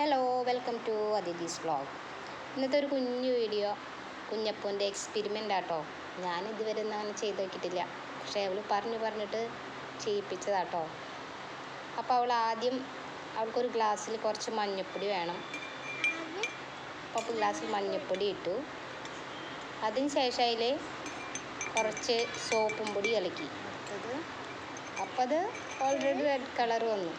Hello welcome to Athithi's vlog ഇന്നത്തെ ഒരു കുഞ്ഞു വീഡിയോ കുഞ്ഞപ്പൂന്റെ എക്സ്പെരിമെന്റ് ആട്ടോ. ഞാൻ ഇതുവരെ ഒന്നും അങ്ങനെ ചെയ്ത് നോക്കിയിട്ടില്ല. പക്ഷേ അവൾ പറഞ്ഞു പറഞ്ഞിട്ട് ചെയ്യിപ്പിച്ചതാട്ടോ. അപ്പോൾ അവൾ ആദ്യം അവൾക്കൊരു ഗ്ലാസ്സിൽ കുറച്ച് മഞ്ഞപ്പൊടി വേണം. അപ്പോൾ ഗ്ലാസ്സിൽ മഞ്ഞപ്പൊടി ഇട്ടു. അതിന് ശേഷം അതിൽ കുറച്ച് സോപ്പും പൊടി ഇളക്കി. അപ്പോൾ അത് ഓൾറെഡി റെഡ് കളർ വന്നു.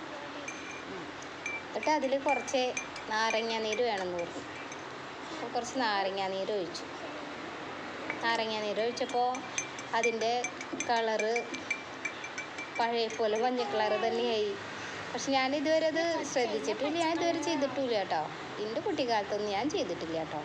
എന്നിട്ട് അതിൽ കുറച്ച് നാരങ്ങ നീര് വേണമെന്ന് പറഞ്ഞു. അപ്പോൾ കുറച്ച് നാരങ്ങ നീര് ഒഴിച്ചു. നാരങ്ങ നീര് ഒഴിച്ചപ്പോൾ അതിന്റെ കളറ് പഴയ പോലെ മഞ്ഞ കളറ് തന്നെയായി. പക്ഷെ ഞാൻ ഇതുവരെ അത് ശ്രദ്ധിച്ചിട്ടില്ല. ഞാൻ ഇതുവരെ ചെയ്തിട്ടില്ല കേട്ടോ. എന്റെ കുട്ടിക്കാലത്തൊന്നും ഞാൻ ചെയ്തിട്ടില്ല കേട്ടോ.